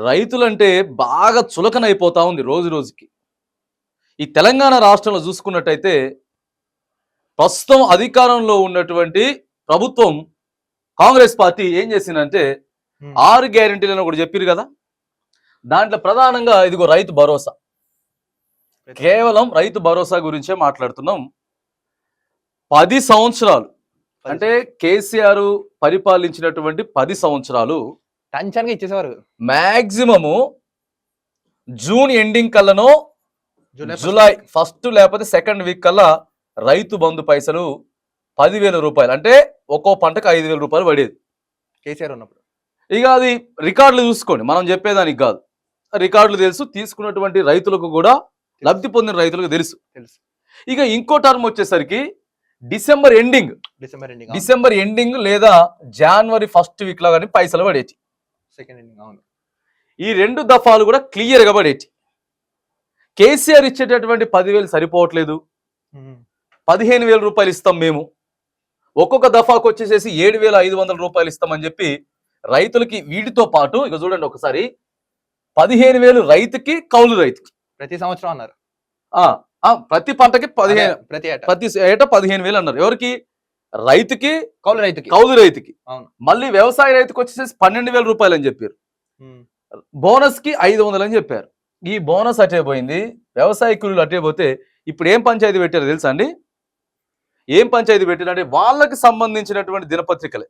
రైతులంటే బాగా చులకనైపోతా ఉంది రోజు రోజుకి. ఈ తెలంగాణ రాష్ట్రంలో చూసుకున్నట్టయితే ప్రస్తుతం అధికారంలో ఉన్నటువంటి ప్రభుత్వం కాంగ్రెస్ పార్టీ ఏం చేసిందంటే. ఆరు గ్యారెంటీలను ఒకటి చెప్పారు కదా? దాంట్లో ప్రధానంగా ఇదిగో రైతు భరోసా. కేవలం రైతు భరోసా గురించే మాట్లాడుతున్నాం. పది సంవత్సరాలు. అంటే కేసీఆర్ పరిపాలించినటువంటి పది సంవత్సరాలు టెన్షన్గా ఇచ్చేసేవారు. మాక్సిమము జూన్ ఎండింగ్ కల్లానో జూలై. ఫస్ట్ లేకపోతే సెకండ్ వీక్ కల్లా రైతు బంధు పైసలు పదివేల రూపాయలు. అంటే ఒక్కో పంటకు ఐదు వేల రూపాయలు పడేది. కేసీఆర్ ఉన్నప్పుడు. ఇక అది రికార్డులు చూసుకోండి. మనం చెప్పేదానికి కాదు. రికార్డులు తెలుసు. తీసుకున్నటువంటి రైతులకు కూడా లబ్ధి పొందిన రైతులకు తెలుసు. తెలుసు. ఇక ఇంకో టర్మ్ వచ్చేసరికి December ending. December ending December ending లేదా జనవరి ఫస్ట్ వీక్లో కానీ పైసలు పడేటి సెకండ్ ఎండింగ్ అవును. ఈ రెండు దఫాలు కూడా క్లియర్గా పడేటి. కేసీఆర్ ఇచ్చేటటువంటి పదివేలు సరిపోవట్లేదు. పదిహేను వేల రూపాయలు ఇస్తాం మేము. ఒక్కొక్క దఫాకు వచ్చేసేసి ఏడు వేల ఐదు వందల రూపాయలు ఇస్తామని చెప్పి రైతులకి వీటితో పాటు ఇక చూడండి ఒకసారి పదిహేను వేలు రైతుకి కౌలు రైతుకి. ప్రతి సంవత్సరం అన్నారు. ప్రతి పంటకి పదిహేను ప్రతి ఏటా. ప్రతి ఏటా పదిహేను వేలు అన్నారు. ఎవరికి? రైతుకి కౌలు రైతుకి. కౌలు రైతుకి. మళ్ళీ వ్యవసాయ రైతుకి వచ్చేసేసి పన్నెండు వేల రూపాయలు అని చెప్పారు. బోనస్కి ఐదు వందలు అని చెప్పారు. ఈ బోనస్ అటే పోయింది వ్యవసాయ కూలీలు అటే పోతే ఇప్పుడు ఏం పంచాయతీ పెట్టారు తెలుసా అండి? ఏం పంచాయతీ పెట్టారంటే వాళ్ళకి సంబంధించినటువంటి దినపత్రికలే.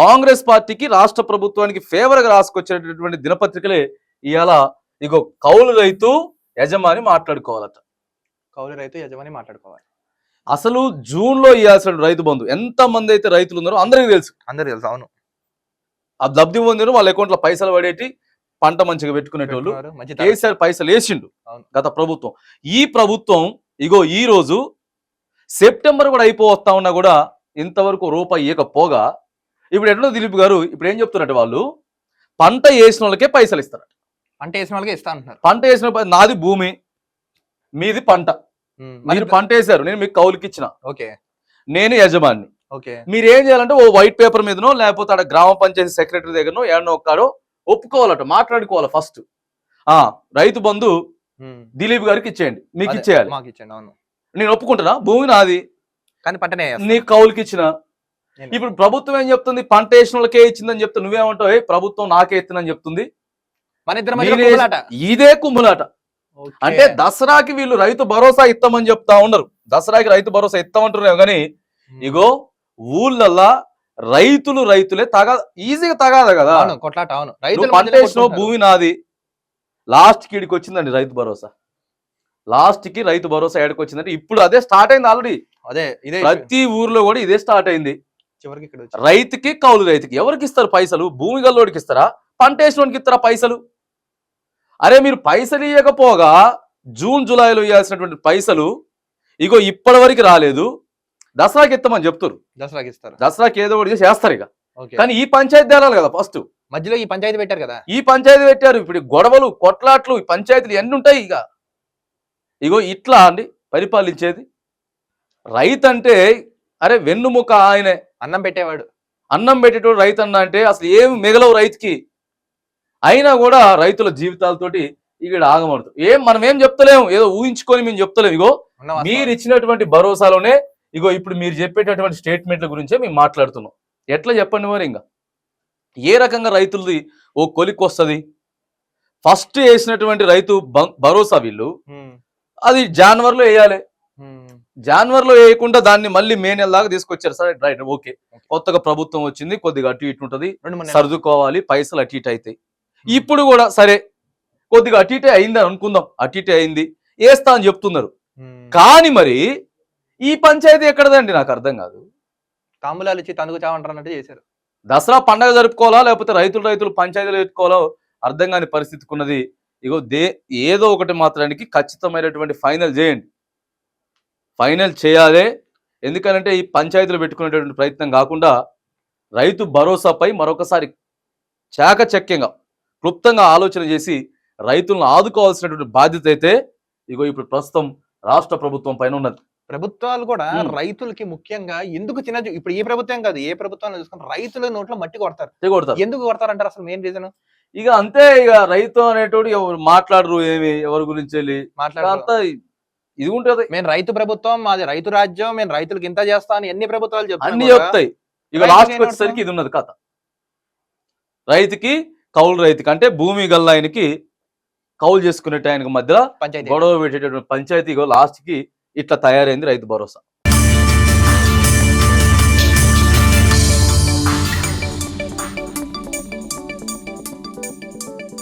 కాంగ్రెస్ పార్టీకి రాష్ట్ర ప్రభుత్వానికి ఫేవర్గా రాసుకొచ్చేటటువంటి దినపత్రికలే ఇవాళ ఇగో కౌలు రైతు యజమాని మాట్లాడుకోవాలట. కౌలు రైతు యజమాని మాట్లాడుకోవాలి. అసలు జూన్లో ఇవ్వాల్సిన రైతు బంధు ఎంత మంది అయితే రైతులు ఉన్నారో అందరికీ తెలుసు అందరు తెలుసు అవును ఆ లబ్ధి పొందిన వాళ్ళ అకౌంట్లో పైసలు పడేటి పంట మంచిగా పెట్టుకునేటోళ్ళు. కేసీఆర్ పైసలు వేసిండు. గత ప్రభుత్వం ఈ ప్రభుత్వం ఇగో ఈ రోజు సెప్టెంబర్ కూడా అయిపోవస్తా ఉన్నా కూడా ఇంతవరకు రూపాయి ఇవ్వకపోగా ఇప్పుడు ఎట్లా దిలీప్ గారు ఇప్పుడు ఏం చెప్తున్నట్టు వాళ్ళు పంట వేసిన వాళ్ళకే పైసలు ఇస్తారు పంట వేసిన వాళ్ళకి ఇస్తా అంటున్నారు పంట వేసిన నాది భూమి మీది పంట. మరి పంట వేశారు నేను మీకు కౌలుకి ఇచ్చిన ఓకే. నేను యజమాని. ఓకే. మీరు ఏం చేయాలంటే ఓ వైట్ పేపర్ మీదనో లేకపోతే ఆడ గ్రామ పంచాయతీ సెక్రటరీ దగ్గరనో ఏడనో ఒక్కడో ఒప్పుకోవాలట మాట్లాడుకోవాలి ఫస్ట్. ఆ రైతు బంధు. దిలీప్ గారికి ఇచ్చేయండి మీకు ఇచ్చేయాలి. మాకు ఇచ్చండి అవును. నేను ఒప్పుకుంటున్నా భూమి నాది. కానీ పంటనే వేస్తాం. నీ కౌలుకి ఇచ్చిన ఇప్పుడు ప్రభుత్వం ఏం చెప్తుంది? పంట వేసిన వాళ్ళకే ఇచ్చిందని చెప్తే నువ్వేమంటావు? "ఏ, ప్రభుత్వం నాకే ఇస్తుందని చెప్తుంది. మన ఇద్దరి. ఇదే కుమ్ములాట. అంటే దసరాకి వీళ్ళు రైతు భరోసా ఇస్తామని చెప్తా ఉండరు దసరాకి రైతు భరోసా ఇస్తామంటున్నారు కానీ. ఇగో ఊళ్ళల్లా రైతులు రైతులే తగా ఈజీగా తగాద కదా? అవును కొట్లాట అవును. రైతుల నువ్వు పంట మధ్యలో వేసినావు కొట్టుకుంటారు. భూమి నాది. లాస్ట్కి ఈడికి వచ్చిందండి రైతు భరోసా. లాస్ట్కి రైతు భరోసా ఏడికి వచ్చిందంటే ఇప్పుడు అదే స్టార్ట్ అయింది ఆల్రెడీ. అదే ఇదే ప్రతి ఊర్లో కూడా ఇదే స్టార్ట్ అయింది. చివరికి రైతుకి కౌలు రైతుకి ఎవరికి ఇస్తారు పైసలు? భూమి గల్లోడికి ఇస్తారా? పంట వేసినోడికి ఇస్తారా పైసలు? అరే మీరు పైసలు ఇవ్వకపోగా జూన్ జూలైలో ఇవ్వాల్సినటువంటి పైసలు ఇగో ఇప్పటి వరకు రాలేదు. దసరాకి ఇస్తామని చెప్తారు దసరాకి ఇస్తారు? దసరాకి ఏదో ఒకటి చేసి వేస్తారు ఇక కానీ ఈ పంచాయతీ తేలాలి కదా ఫస్ట్. మధ్యలో ఈ పంచాయతీ పెట్టారు కదా? ఈ పంచాయతీ పెట్టారు. ఇప్పుడు గొడవలు కొట్లాట్లు ఈ పంచాయతీలు ఎన్ని ఉంటాయి ఇక ఇగో ఇట్లా అండి పరిపాలించేది. రైతు అంటే అరే వెన్నుముక ఆయనే. అన్నం పెట్టేవాడు. అన్నం పెట్టేటోడు రైతు అన్న అంటే అసలు ఏమి మిగలవు రైతుకి. అయినా కూడా రైతుల జీవితాలతోటి ఇక్కడ ఆగమడుతుంది ఏం మనం ఏం చెప్తలేము? ఏదో ఊహించుకొని మేము చెప్తలేము. ఇగో. మీరు ఇచ్చినటువంటి భరోసాలోనే ఇగో ఇప్పుడు మీరు చెప్పేటటువంటి స్టేట్మెంట్ల గురించే మేము మాట్లాడుతున్నాం. ఎట్లా చెప్పండి మరి ఇంకా ఏ రకంగా రైతులది ఓ కొలికి వస్తుంది? ఫస్ట్ వేసినటువంటి రైతు భరోసా వీళ్ళు. అది జాన్వర్లో వేయాలి. జాన్వర్లో వేయకుండా దాన్ని మళ్ళీ మే నెల దాకా తీసుకొచ్చారు. సరే రైట్ ఓకే. కొత్తగా ప్రభుత్వం వచ్చింది కొద్దిగా అటు ఇటు ఉంటుంది. సర్దుకోవాలి పైసలు అటు ఇటు అవుతాయి. ఇప్పుడు కూడా సరే కొద్దిగా అటు ఇటే అయింది అని అనుకుందాం. అటు ఇటే అయింది. వేస్తా అని చెప్తున్నారు. కానీ మరి ఈ పంచాయతీ ఎక్కడదండి? నాకు అర్థం కాదు. తాంబూలాలు ఇచ్చి తనుగు చావంటారు అన్నట్టు చేశారు. దసరా పండగ జరుపుకోవాలా? లేకపోతే రైతులు రైతులు పంచాయతీలు పెట్టుకోవాలో? అర్థం కాని పరిస్థితికి ఉన్నది. ఇగో దే ఏదో ఒకటి మాత్రానికి ఖచ్చితమైనటువంటి ఫైనల్ చేయండి. ఫైనల్ చేయాలి. ఎందుకనంటే ఈ పంచాయతీలు పెట్టుకునేటటువంటి ప్రయత్నం కాకుండా రైతు భరోసాపై మరొకసారి చాకచక్యంగా క్లుప్తంగా ఆలోచన చేసి రైతులను ఆదుకోవాల్సినటువంటి బాధ్యత అయితే ఇగో ఇప్పుడు ప్రస్తుతం రాష్ట్ర ప్రభుత్వం పైన ఉన్నది. ప్రభుత్వాలు కూడా రైతులకి ముఖ్యంగా ఎందుకు చిన్న ఇప్పుడు ఏ ప్రభుత్వం కాదు ఏ ప్రభుత్వం చూసుకుంటే రైతుల నోట్లో మట్టి కొడతారు. కొడతారు. ఎందుకు కొడతారు అంటారు అసలు మెయిన్ రీజన్? ఇక అంతే ఇక రైతు అనేటోడు ఎవరు మాట్లాడరు ఏమి ఎవరి గురించి వెళ్ళి. మాట్లాడారు. ఇది ఉంటుంది. మేము రైతు ప్రభుత్వం మాది రైతు రాజ్యం మేము రైతులకు ఇంత చేస్తా అని ఎన్ని ప్రభుత్వాలు చెప్తాయి అన్ని చెప్తాయి. ఇక లాస్ట్ వచ్చేసరికి ఇది ఉన్నది కథ. రైతుకి కౌలు రైతుకి అంటే భూమి గల్ల ఆయనకి కౌలు చేసుకునే ఆయనకి మధ్యలో గొడవ పెట్టేటటువంటి పంచాయతీ లాస్ట్కి ఇట్లా తయారైంది రైతు భరోసా.